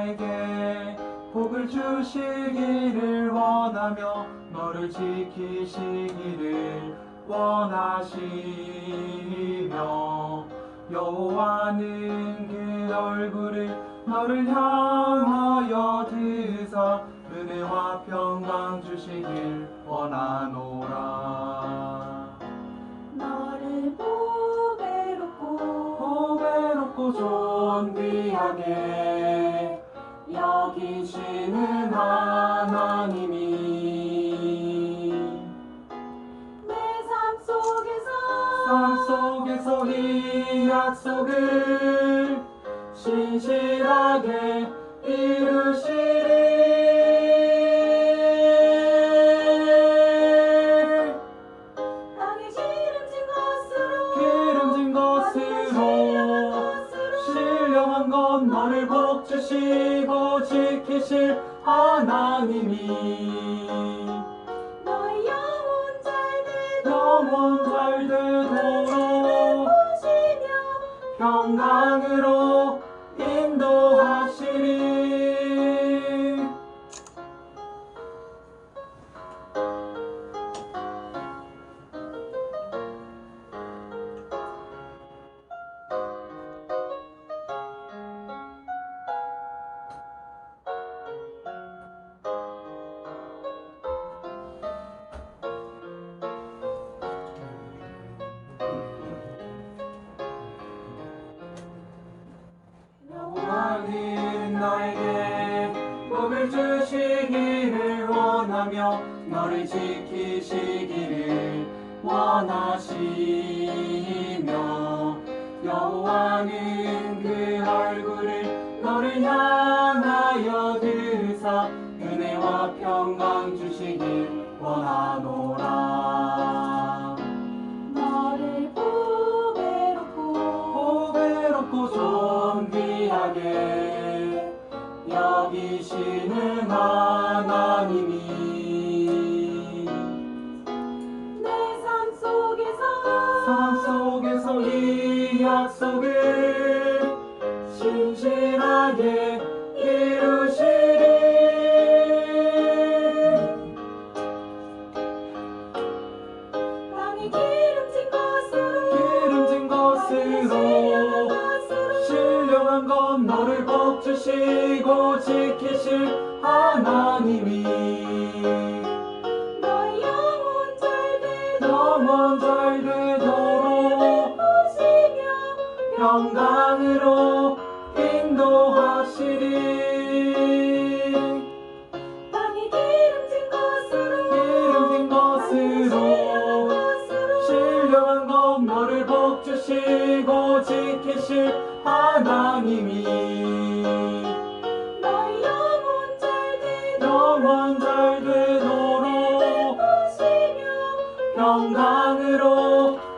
너에게 복을 주시기를 원하며 너를 지키시기를 원하시며 여호와는 그 얼굴을 너를 향하여 드사 은혜와 평강 주시길 원하노라. 너를 보배롭고 보배롭고 존귀하게 여기시는 하나님이 내 삶 속에서 삶 속에서 이 약속을 신실하게 이루시리. 땅에 기름진 것으로 기름진 것으로 신령한 건 너를 복 주시고 지키실 하나님이. 너의 영혼 잘 되도록. 영원 잘 되도록. 보시며. 평강으로 인도하시리 하며 너를 지키시기를 원하시며 여호와는 그 얼굴을 너를 향하여 드사 은혜와 평강 주시길 원하노라. 너를 보배롭고 보배롭고 존귀하게 여기시는 하나님이 이 약속을 신실하게 이루시리. 땅에 기름진 것으로 기름진 것으로 신령한 건 너를 복 주시고 지키실 하나님이 평강으로 인도하시리. 땅에 기름진 것으로 기름진 것으로 신령한 건 너를 복 주시고 지키실 하나님이. 너의 영혼 잘 되도록 영원 잘 되도록 평강으로